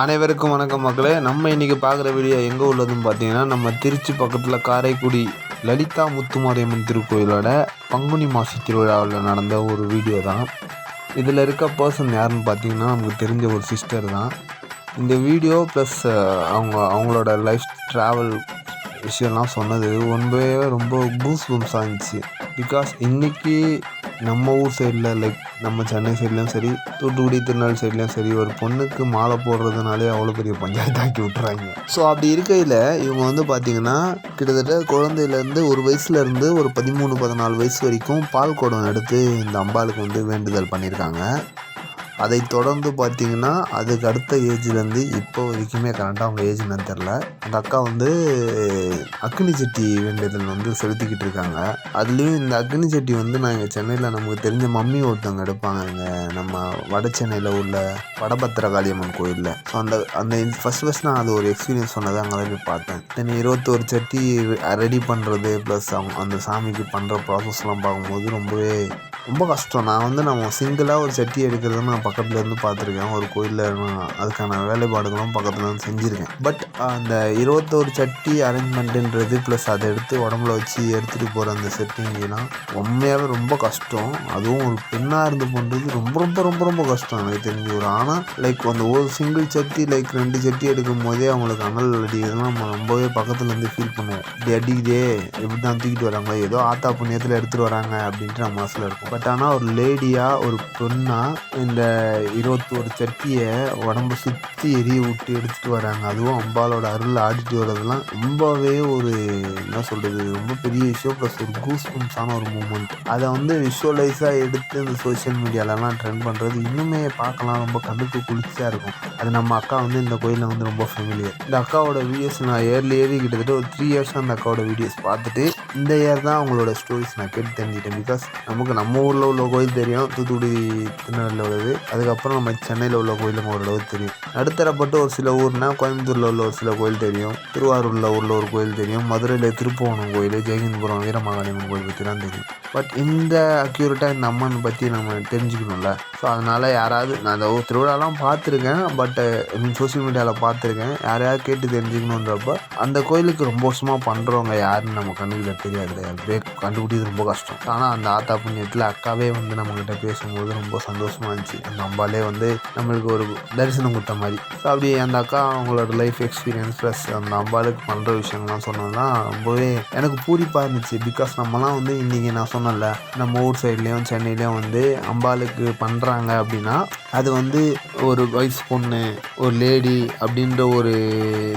அனைவருக்கும் வணக்கம் மக்களே. நம்ம இன்றைக்கி பார்க்குற வீடியோ எங்கே உள்ளதுன்னு பார்த்தீங்கன்னா நம்ம திருச்சி பக்கத்தில் காரைக்குடி லலிதா முத்துமாரியம்மன் திருக்கோயிலோட பங்குனி மாசி திருவிழாவில் நடந்த ஒரு வீடியோ தான். இதில் இருக்க பர்சன் யாருன்னு பார்த்தீங்கன்னா நமக்கு தெரிஞ்ச ஒரு சிஸ்டர் தான். இந்த வீடியோ ப்ளஸ் அவங்க அவங்களோட லைஃப் ட்ராவல் விஷயம்லாம் சொன்னது ரொம்பவே ரொம்ப கூஸ் பம்ஸாக இருந்துச்சு. பிகாஸ் இன்றைக்கி நம்ம ஊர் சைடில் லைக் நம்ம சென்னை சைட்லேயும் சரி தூத்துக்குடி திருநாள் சைட்லேயும் சரி ஒரு பொண்ணுக்கு மாலை போடுறதுனாலே அவ்வளோ பெரிய பஞ்சாயத்தாக்கி விட்டுறாங்க. ஸோ அப்படி இருக்கையில் இவங்க வந்து பார்த்திங்கன்னா கிட்டத்தட்ட குழந்தையிலேருந்து ஒரு வயசுலேருந்து ஒரு பதிமூணு பதினாலு வயசு வரைக்கும் பால் குடம் எடுத்து இந்த அம்பாளுக்கு வந்து வேண்டுதல் பண்ணியிருக்காங்க. அதை தொடர்ந்து பார்த்தீங்கன்னா அதுக்கு அடுத்த ஏஜ்லேருந்து இப்போ வரைக்குமே கரெக்டாக அவங்க ஏஜ் என்னன்னு தெரில. அந்த அக்கா வந்து அக்னி சட்டி வேண்டுதல் வந்து செலுத்திக்கிட்டு இருக்காங்க. அதுலேயும் இந்த அக்னி சட்டி வந்து நாங்கள் சென்னையில் நமக்கு தெரிஞ்ச மம்மி ஒருத்தவங்க எடுப்பாங்க. இங்கே நம்ம வட சென்னையில் உள்ள வடபத்திர காளியம்மன் கோயிலில். ஸோ அந்த அந்த ஃபஸ்ட் ஃபஸ்ட் நான் அது ஒரு எக்ஸ்பீரியன்ஸ் சொன்னதை அங்கே தான் போய் பார்த்தேன். தென் இருபத்தோரு சட்டி ரெடி பண்ணுறது ப்ளஸ் அவங்க அந்த சாமிக்கு பண்ணுற ப்ராசஸ்லாம் பார்க்கும்போது ரொம்பவே ரொம்ப கஷ்டம். நான் வந்து நம்ம சிங்கிளாக ஒரு சட்டி எடுக்கிறது நான் பக்கத்தில் இருந்து பார்த்துருக்கேன். ஒரு கோயிலில் நான் அதுக்கான வேலைப்பாடுகளும் பக்கத்தில் இருந்து செஞ்சுருக்கேன். பட் அந்த இருபத்தோரு சட்டி அரேஞ்ச்மெண்ட்டுன்றது ப்ளஸ் அதை எடுத்து உடம்புல வச்சு எடுத்துகிட்டு போகிற அந்த செட்டிங்லாம் உண்மையாகவே ரொம்ப கஷ்டம். அதுவும் ஒரு பெண்ணாக இருந்து பண்ணுறது ரொம்ப ரொம்ப ரொம்ப ரொம்ப கஷ்டம். எனக்கு தெரிஞ்சு ஒரு ஆனால் லைக் அந்த ஒரு சிங்கிள் சட்டி லைக் ரெண்டு சட்டி எடுக்கும் போதே அவங்களுக்கு அனல் அடிக்கிறதுலாம் நம்ம ரொம்பவே பக்கத்தில் இருந்து ஃபீல் பண்ணுவோம். இப்படி அடிக்குதே எப்படி தான் தூக்கிட்டு வராங்க ஏதோ ஆத்தா புண்ணியத்தில் எடுத்துகிட்டு வராங்க அப்படின்ட்டு நம்ம மனசில் இருக்கும். பட் ஆனால் ஒரு லேடியாக ஒரு பொண்ணாக இந்த இருபத்தோரு சட்டியை உடம்பு சுற்றி எரிய விட்டு எடுத்துகிட்டு வராங்க. அதுவும் அம்பாலோட அருள் ஆடிட்டு வர்றதுலாம் ரொம்பவே ஒரு என்ன சொல்கிறது ரொம்ப பெரிய விஷயம். ப்ளஸ் ஒரு கூஸ் பம்ஸான ஒரு மூமெண்ட் அதை வந்து விஷுவலைஸாக எடுத்து இந்த சோஷியல் மீடியாலலாம் ட்ரெண்ட் பண்ணுறது இன்னுமே பார்க்கலாம். ரொம்ப கண்ணுக்கு குளிர்ச்சியாக இருக்கும். அது நம்ம அக்கா வந்து இந்த கோயிலில் வந்து ரொம்ப ஃபெமிலியர் இந்த அக்காவோட வீடியோஸ் நான் ஏர்லி ஏறி கிட்டத்தட்ட ஒரு த்ரீ இயர்ஸ் அந்த அக்காவோட வீடியோஸ் பார்த்துட்டு இந்த இயர் தான் அவங்களோட ஸ்டோரிஸ் நான் கேட்டு தெரிஞ்சுட்டேன் பிகாஸ் நமக்கு நம்ம ஊரில் உள்ள கோயில் தெரியும். தூத்துக்குடி திருநெல்வேலியில் உள்ளது. அதுக்கப்புறம் நம்ம சென்னையில் உள்ள கோயிலும் ஓரளவு தெரியும். நடுத்தரப்பட்டு ஒரு சில ஊர்னால் கோயம்புத்தூரில் உள்ள ஒரு சில கோயில் தெரியும். திருவாரூரில் உள்ள ஒரு கோயில் தெரியும். மதுரையில் திருப்புவனம் கோயில் ஜெயகிந்தபுரம் வீரமகாளியம்மன் கோயில் பற்றி தான் தெரியும். பட் இந்த அக்யூரேட்டாக இந்த அம்மன் பற்றி நம்ம தெரிஞ்சுக்கணும்ல. ஸோ அதனால் யாராவது நான் அந்த திருவிழாலாம் பார்த்துருக்கேன். பட் சோஷியல் மீடியாவில் பார்த்துருக்கேன். யாரையாவது கேட்டு தெரிஞ்சுக்கணுன்றப்ப அந்த கோயிலுக்கு ரொம்ப வருஷமாக பண்ணுறவங்க யாருன்னு நம்ம கண்ணுக்கு தெரியாது. அப்படியே கண்டுபிடிக்கிறது ரொம்ப கஷ்டம். ஆனால் அந்த ஆத்தா புண்ணியத்தில் அக்காவே வந்து நம்மக்கிட்ட பேசும்போது ரொம்ப சந்தோஷமாக இருந்துச்சு. அந்த அம்பாலே வந்து நம்மளுக்கு ஒரு தரிசனம் கொடுத்த மாதிரி. ஸோ அப்படி அந்த அக்கா அவங்களோட லைஃப் எக்ஸ்பீரியன்ஸ் ப்ளஸ் அந்த அம்பாளுக்கு பண்ணுற விஷயங்கள்லாம் சொன்னதுலாம் ரொம்பவே எனக்கு பூரிப்பாக இருந்துச்சு. பிகாஸ் நம்மலாம் வந்து இன்றைக்கி நான் சொன்னல நம்ம ஊர் சைட்லேயும் சென்னையிலையும் வந்து அம்பாளுக்கு பண்ணுறாங்க அப்படின்னா அது வந்து ஒரு வயசு பொண்ணு ஒரு லேடி அப்படின்ற ஒரு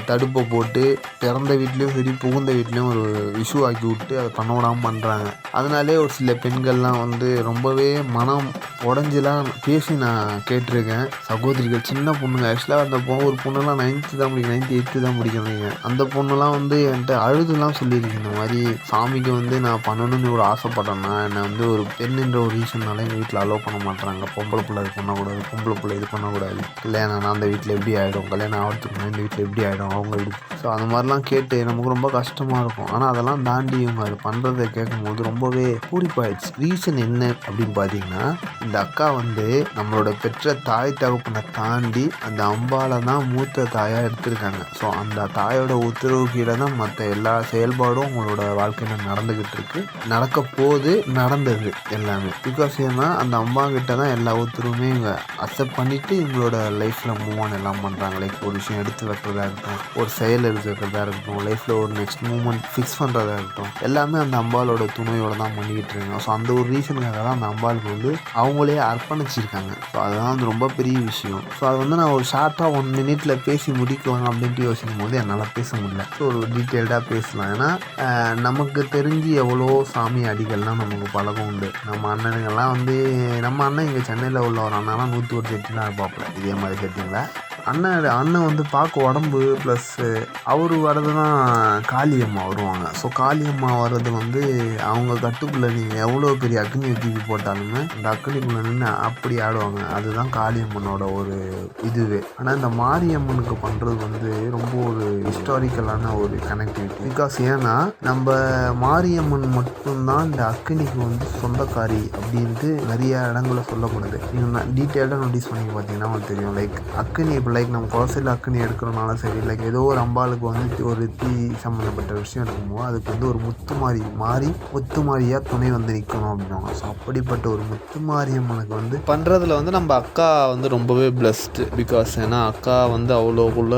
தடுப்பை போட்டு பிறந்த வீட்லேயும் சரி புகுந்த வீட்லேயும் ஒரு இஷ்யூ ஆக்கி விட்டு அதை பண்ண விடாமல் பண்ணுறாங்க அதனாலே ஒரு சில பெண்கள்லாம் வந்து ரொம்பவே மனம் உடஞ்சிலாம் பேசி நான் கேட்டிருக்கேன். சகோதரிகள் சின்ன பொண்ணுங்க. ஆக்சுவலாக அந்த பொண்ணு ஒரு பொண்ணுலாம் நைன்த்து தான் முடிக்கும் நைன்த்து எயித்து தான் முடிக்கிறீங்க அந்த பொண்ணுலாம் வந்து என்கிட்ட அழுதுலாம் சொல்லியிருக்கு. இந்த மாதிரி சாமிக்கு வந்து நான் பண்ணணும்னு ஒரு ஆசைப்பட்டேன்னா என்னை வந்து ஒரு பெண்ணுன்ற ஒரு ரீசன்னால எங்கள் வீட்டில் அலோவ் பண்ண மாட்டேறாங்க பொம்பளை பிள்ளை பண்ணக்கூடாது பொம்பளை பிள்ளை இது பண்ணக்கூடாது. கல்யாணம் நான் அந்த வீட்டில் எப்படி ஆகிடும் கல்யாணம் ஆகிறதுக்கு இந்த வீட்டில் எப்படி ஆகிடும் அவங்க வீடு. ஸோ அந்த மாதிரிலாம் கேட்டு நமக்கு ரொம்ப கஷ்டமாக இருக்கும். ஆனால் அதெல்லாம் தாண்டி இவங்க அது பண்ணுறதை கேட்கும்போது ரொம்பவே பூரிப்பாயிடுச்சு. ரீசன் என்ன அப்படின்னு பார்த்தீங்கன்னா இந்த அக்கா வந்து நம்மளோட பெற்ற தாய் தகப்பனை தாண்டி அந்த அம்பாவை தான் மூத்த தாயாக எடுத்திருக்காங்க. ஸோ அந்த தாயோட உத்தரவு கீழே தான் மற்ற எல்லா செயல்பாடும் உங்களோட வாழ்க்கையில் நடந்துக்கிட்டு இருக்கு. நடக்க போது நடந்தது எல்லாமே. பிகாஸ் ஏன்னா அந்த அம்மா கிட்ட தான் எல்லா உத்தரவுமே இங்கே அக்செப்ட் பண்ணிவிட்டு இவங்களோட லைஃப்பில் மூவ் ஆன் எல்லாம் பண்ணுறாங்க லைக் ஒரு விஷயம் எடுத்து வைக்கிறதா இருக்கட்டும் ஒரு செயல் எடுத்து வைக்கிறதா இருக்கட்டும் லைஃப்பில் ஒரு நெக்ஸ்ட் மூமெண்ட் ஃபிக்ஸ் பண்ணுறதா இருக்கட்டும் எல்லாமே அந்த அம்பாலோட துணையோடு தான் பண்ணிக்கிட்டு இருக்காங்க. ஸோ அந்த ஒரு ரீசனுக்காக தான் அந்த அம்பாளுக்கு வந்து அவங்களே அர்ப்பணிச்சிருக்காங்க. ஸோ அதுதான் வந்து ரொம்ப பெரிய விஷயம். ஸோ அது வந்து நான் ஒரு ஷார்ட்டாக ஒன் மினிட்ல பேசி முடிக்கலாம் அப்படின்ட்டு யோசிக்கும் போது என்னால் பேச முடியல. ஸோ ஒரு டீட்டெயில்டாக பேசலாம். ஏன்னா நமக்கு தெரிஞ்சு எவ்வளோ சாமி அடிகள்லாம் நமக்கு பழகம் உண்டு. நம்ம அண்ணனுங்கள்லாம் வந்து நம்ம அண்ணன் இங்கே சென்னையில் உள்ள ஒரு அண்ணாலாம் நூற்றி ஒரு செட்டிலாம் இருப்பாப்புல இதே மாதிரி செட்டிங்களா அண்ணன் அண்ணன் வந்து பார்க்க உடம்பு ப்ளஸ்ஸு அவர் வர்றது தான் காளியம்மா வருவாங்க. ஸோ காளியம்மா வர்றது வந்து அவங்க கட்டுக்குள்ளே நீங்கள் எவ்வளோ பெரிய அக்னி தூக்கி போட்டாலுமே அந்த அக்னிக்குள்ளே நின்று அப்படி ஆடுவாங்க. அதுதான் காளியம்மனோட ஒரு இதுவே. ஆனால் இந்த மாரியம்மனுக்கு பண்ணுறது வந்து ரொம்ப ஒரு ஹிஸ்டாரிக்கலான ஒரு கனெக்டிவிட்டி பிகாஸ் ஏன்னா நம்ம மாரியம்மன் மட்டும்தான் இந்த அக்னிக்கு வந்து சொந்தக்காரி அப்படின்ட்டு நிறைய இடங்களில் சொல்லப்படுது. நீங்கள் டீட்டெயில்டாக நோட்டீஸ் பண்ணி பார்த்தீங்கன்னா உங்களுக்கு தெரியும். லைக் அக்னி இப்போ லைக் நம்ம குலசையில் அக்குனி எடுக்கிறனாலும் சரி லைக் ஏதோ ஒரு அம்பாளுக்கு வந்து ஒரு தீ சம்மந்தப்பட்ட விஷயம் எடுக்கும்போது அதுக்கு வந்து ஒரு முத்து மாறி மாறி முத்து மாறியாக துணை வந்து நிற்கணும் அப்படின்னாங்க ஸோ அப்படிப்பட்ட ஒரு முத்து முத்துமாரியம்மனுக்கு வந்து பண்ணுறதுல வந்து நம்ம அக்கா வந்து ரொம்பவே பிளஸ்டு பிகாஸ் ஏன்னா அக்கா வந்து அவ்வளோக்குள்ள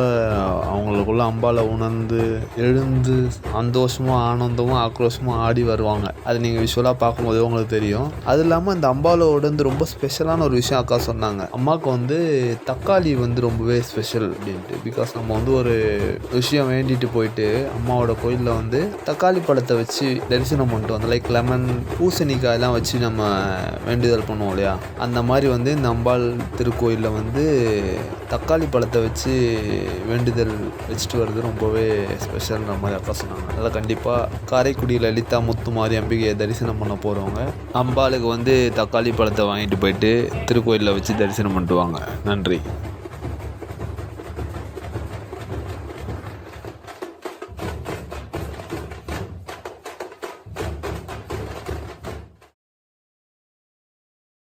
அவங்களுக்குள்ள அம்பாவை உணர்ந்து எழுந்து சந்தோஷமும் ஆனந்தமும் ஆக்ரோஷமும் ஆடி வருவாங்க. அது நீங்கள் விஷுவலாக பார்க்கும்போது உங்களுக்கு தெரியும். அது இல்லாமல் இந்த அம்பாவோட வந்து ரொம்ப ஸ்பெஷலான ஒரு விஷயம் அக்கா சொன்னாங்க. அம்மாவுக்கு வந்து தக்காளி வந்து ரொம்ப ரொம்பவே ஸ்பெஷல் அப்படின்ட்டு. பிகாஸ் நம்ம வந்து ஒரு விஷயம் வேண்டிட்டு போயிட்டு அம்மாவோட கோயிலில் வந்து தக்காளி பழத்தை வச்சு தரிசனம் பண்ணிட்டு வந்து லைக் லெமன் பூசணிக்காயெல்லாம் வச்சு நம்ம வேண்டுதல் பண்ணுவோம் இல்லையா? அந்த மாதிரி வந்து இந்த அம்பாள் திருக்கோயிலில் வந்து தக்காளி பழத்தை வச்சு வேண்டுதல் வச்சுட்டு வர்றது ரொம்பவே ஸ்பெஷல்ன்ற மாதிரி அக்கா சொன்னாங்க. அதில் கண்டிப்பாக காரைக்குடி லலிதா முத்துமாரி அம்பிகையை தரிசனம் பண்ண போகிறவங்க அம்பாளுக்கு வந்து தக்காளி பழத்தை வாங்கிட்டு போயிட்டு திருக்கோயிலில் வச்சு தரிசனம் பண்ணிட்டு வாங்க. நன்றி.